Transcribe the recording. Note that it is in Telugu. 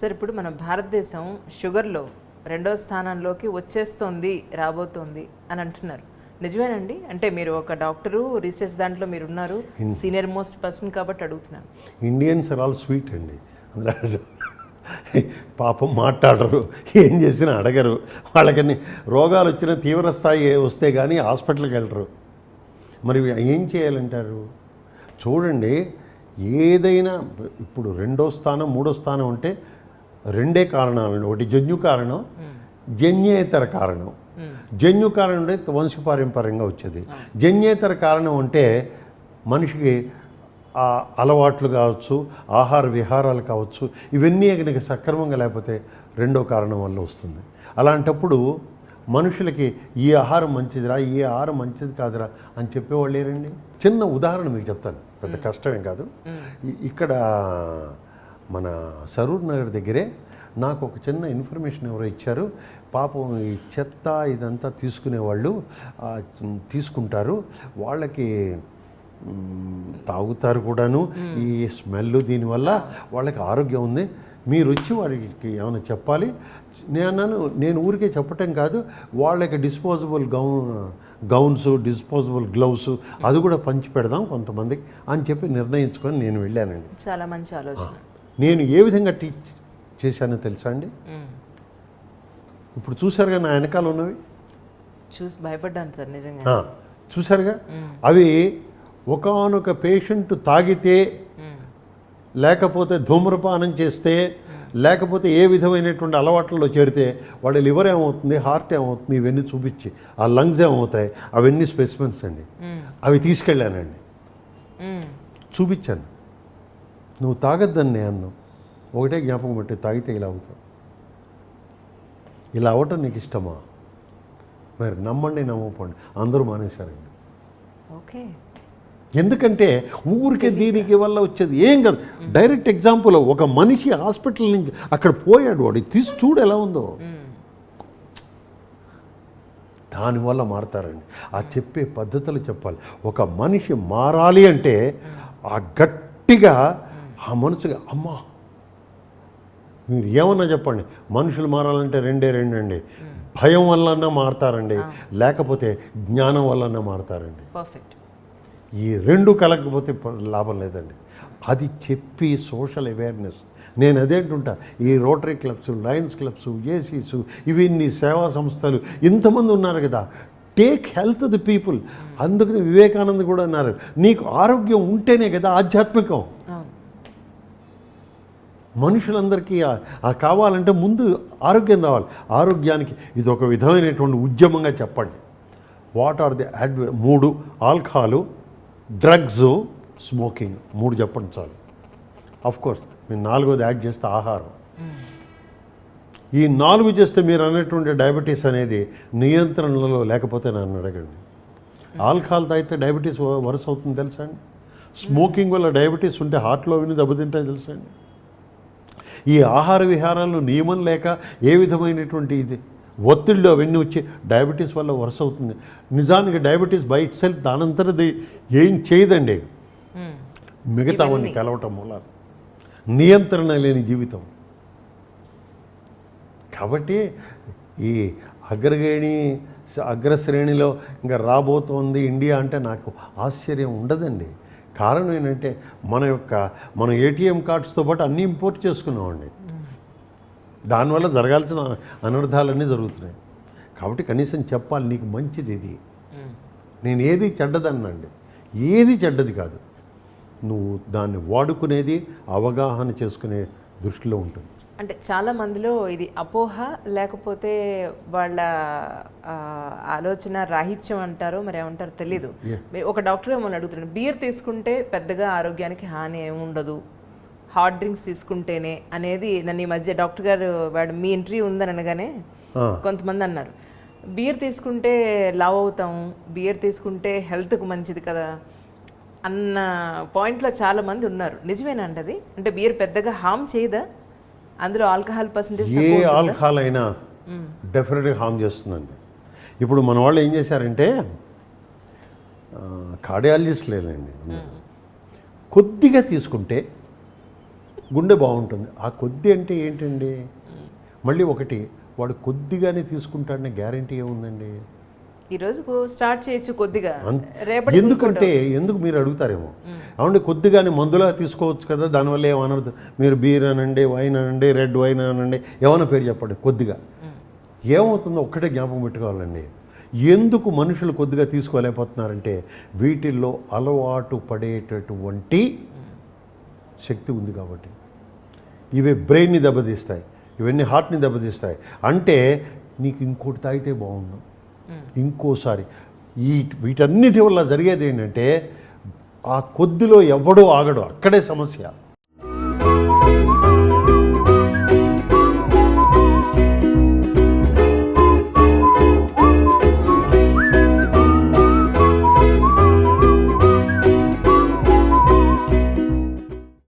సార్ ఇప్పుడు మన భారతదేశం షుగర్లో రెండో స్థానంలోకి వచ్చేస్తోంది రాబోతోంది అని అంటున్నారు. నిజమేనండి? అంటే మీరు ఒక డాక్టరు రీసెర్చ్ దాంట్లో మీరు ఉన్నారు సీనియర్ మోస్ట్ పర్సన్ కాబట్టి అడుగుతున్నాను. ఇండియన్స్ ఆర్ ఆల్ స్వీట్ అండి. అందరూ పాపం మాట్లాడరు ఏం చేసినా అడగరు. వాళ్ళకని రోగాలు వచ్చిన తీవ్ర స్థాయి వస్తే కానీ హాస్పిటల్కి వెళ్ళరు మరి ఏం చేయాలంటారు? చూడండి ఏదైనా ఇప్పుడు రెండో స్థానం మూడో స్థానం అంటే రెండే కారణాలు ఒకటి జన్యు కారణం జన్యేతర కారణం. జన్యు కారణం అంటే వంశపారంపర్యంగా వచ్చేది. జన్యేతర కారణం అంటే మనిషికి అలవాట్లు కావచ్చు ఆహార విహారాలు కావచ్చు ఇవన్నీ కనుక సక్రమంగా లేకపోతే రెండో కారణం వల్ల వస్తుంది. అలాంటప్పుడు మనుషులకి ఈ ఆహారం మంచిదిరా ఈ ఆహారం మంచిది కాదురా అని చెప్పేవాళ్ళు లేరండి. చిన్న ఉదాహరణ మీకు చెప్తాను. పెద్ద కష్టమేం కాదు. ఇక్కడ మన సరూర్ నగర్ దగ్గరే నాకు ఒక చిన్న ఇన్ఫర్మేషన్ ఎవరో ఇచ్చారు. పాపం ఈ చెత్త ఇదంతా తీసుకునేవాళ్ళు తీసుకుంటారు. వాళ్ళకి తాగుతారు కూడాను. ఈ స్మెల్ దీనివల్ల వాళ్ళకి ఆరోగ్యం ఉంది. మీరు వచ్చి వారికి ఏమైనా చెప్పాలి? నేను నేను ఊరికే చెప్పటం కాదు. వాళ్ళకి disposable gown gowns disposable gloves అది కూడా పంచి పెడదాం కొంతమందికి అని చెప్పి నిర్ణయించుకొని నేను వెళ్ళానండి. చాలా మంచి ఆలోచన. నేను ఏ విధంగా టీచ్ చేశానో తెలుసా అండి. ఇప్పుడు చూసారుగా నా వెనకాల ఉన్నవి? చూసి భయపడ్డాను సార్ నిజంగా. చూసారుగా అవి ఒకానొక పేషెంట్ తాగితే లేకపోతే ధూమ్రపానం చేస్తే లేకపోతే ఏ విధమైనటువంటి అలవాట్లలో చేరితే వాడి లివర్ ఏమవుతుంది హార్ట్ ఏమవుతుంది ఇవన్నీ చూపించి ఆ లంగ్స్ ఏమవుతాయి అవన్నీ స్పెసిమెన్స్ అండి. అవి తీసుకెళ్ళానండి. చూపించాను. నువ్వు తాగొద్దని నేను అన్నావు. ఒకటే జ్ఞాపకం పెట్టి తాగితే ఇలా అవుతావు. ఇలా అవటం నీకు ఇష్టమా? మరి నమ్మండి నమ్మకండి. అందరూ మానేశారండి. ఓకే. ఎందుకంటే ఊరికే దీనికి వల్ల వచ్చేది ఏం కాదు. డైరెక్ట్ ఎగ్జాంపుల్ ఒక మనిషి హాస్పిటల్ నుంచి అక్కడ పోయాడు. వాడు తీసి చూడు ఎలా ఉందో. దానివల్ల మారతారండి. ఆ చెప్పే పద్ధతులు చెప్పాలి. ఒక మనిషి మారాలి అంటే ఆ గట్టిగా ఆ మనసుగా అమ్మా! మీరు ఏమన్నా చెప్పండి. మనుషులు మారాలంటే రెండే రెండండి. భయం వల్లన్నా మారతారండి. లేకపోతే జ్ఞానం వల్లన్నా మారతారండి. పర్ఫెక్ట్. ఈ రెండు కలగకపోతే లాభం లేదండి. అది చెప్పి సోషల్ అవేర్నెస్. నేను అదేంటుంటా ఈ రోటరీ క్లబ్స్ లయన్స్ క్లబ్స్ ఏసీస్ ఇవన్నీ సేవా సంస్థలు ఇంతమంది ఉన్నారు కదా. Take health the people. అందుకని వివేకానంద కూడా అన్నారు. నీకు ఆరోగ్యం ఉంటేనే కదా ఆధ్యాత్మికం. మనుషులందరికీ కావాలంటే ముందు ఆరోగ్యం రావాలి. ఆరోగ్యానికి ఇది ఒక విధమైనటువంటి ఉద్యమంగా చెప్పండి. వాట్ ఆర్ ది అడ్వ మూడు ఆల్కహాలు డ్రగ్స్ స్మోకింగ్ మూడు చెప్పండి చాలు. కోర్స్ మీరు నాలుగోది యాడ్ చేస్తే ఆహారం. ఈ నాలుగు చేస్తే మీరు అనేటువంటి డయాబెటీస్ అనేది నియంత్రణలో లేకపోతే నన్ను అడగండి. ఆల్కహాల్ తాగితే డయాబెటీస్ వరుస అవుతుంది తెలుసా అండి? స్మోకింగ్ వల్ల డయాబెటీస్ ఉంటే హార్ట్లో విని దెబ్బతింటాయి తెలుసా అండి? ఈ ఆహార విహారాలు నియమం లేక ఏ విధమైనటువంటి ఇది ఒత్తిళ్ళు అవన్నీ వచ్చి డయాబెటీస్ వల్ల వరుస అవుతుంది. నిజానికి డయాబెటీస్ బై ఇట్ సెల్ఫ్ దానంతరది ఏం చేయదండి. మిగతావన్నీ కలవటం మూలాలు నియంత్రణ లేని జీవితం. కాబట్టి ఈ అగ్రగేణి అగ్రశ్రేణిలో ఇంకా రాబోతోంది ఇండియా అంటే నాకు ఆశ్చర్యం ఉండదండి. కారణం ఏంటంటే మన యొక్క మన ఏటీఎం కార్డ్స్తో పాటు అన్నీ ఇంపోర్ట్ చేసుకున్నామండి. దానివల్ల జరగాల్సిన అనర్థాలన్నీ జరుగుతున్నాయి. కాబట్టి కనీసం చెప్పాలి నీకు మంచిది ఇది. నేను ఏది చెడ్డదన్నండి ఏది చెడ్డది కాదు. నువ్వు దాన్ని వాడుకునేది అవగాహన చేసుకునే దృష్టిలో ఉంటుంది. అంటే చాలా మందిలో ఇది అపోహ లేకపోతే వాళ్ళ ఆలోచన రాహిత్యం అంటారో మరి ఏమంటారో తెలీదు. ఒక డాక్టర్ ఏమని అడుగుతున్నాను బియర్ తీసుకుంటే పెద్దగా ఆరోగ్యానికి హాని ఏమి ఉండదు? హాట్ డ్రింక్స్ తీసుకుంటేనే? అనేది నన్ను ఈ మధ్య డాక్టర్ గారు వాడు మీ ఇంటర్వ్యూ ఉందని అనగానే. కొంతమంది అన్నారు. బియర్ తీసుకుంటే లావ్ అవుతాం బియర్ తీసుకుంటే హెల్త్కు మంచిది కదా? అన్న పాయింట్లో చాలా మంది ఉన్నారు. నిజమేనండి అది? అంటే బియర్ పెద్దగా హామ్ చేయదా? అందులో ఆల్కహాల్ పర్సంటేజ్ ఏ ఆల్కహాల్ అయినా డెఫినెట్గా హామ్ చేస్తుందండి. ఇప్పుడు మన వాళ్ళు ఏం చేశారంటే కార్డియాలజిస్ట్ లేదండి అందరూ. కొద్దిగా తీసుకుంటే గుండె బాగుంటుంది. ఆ కొద్ది అంటే ఏంటండి? మళ్ళీ ఒకటి వాడు కొద్దిగానే తీసుకుంటాడనే గ్యారంటీ ఏముందండి? ఈరోజు స్టార్ట్ చేయొచ్చు కొద్దిగా. రేపటి ఎందుకంటే ఎందుకు మీరు అడుగుతారేమో? అవునండి కొద్దిగానే మందులా తీసుకోవచ్చు కదా దానివల్ల ఏమనదు మీరు బీర్ అనండి వైన్ అనండి రెడ్ వైన్ అనండి ఏమైనా పేరు చెప్పండి కొద్దిగా. ఏమవుతుందో ఒక్కటే జ్ఞాపకం పెట్టుకోవాలండి. ఎందుకు మనుషులు కొద్దిగా తీసుకోలేకపోతున్నారంటే వీటిల్లో అలవాటు పడేటటువంటి శక్తి ఉంది కాబట్టి. ఇవే బ్రెయిన్ని దెబ్బతీస్తాయి ఇవన్నీ హార్ట్ని దెబ్బతీస్తాయి. అంటే నీకు ఇంకోటి తాగితే బాగుండు. ఇంకోసారి. ఈ వీటన్నిటి వల్ల జరిగేది ఏంటంటే ఆ కొద్దిలో ఎవడో ఆగడు. అక్కడే సమస్య.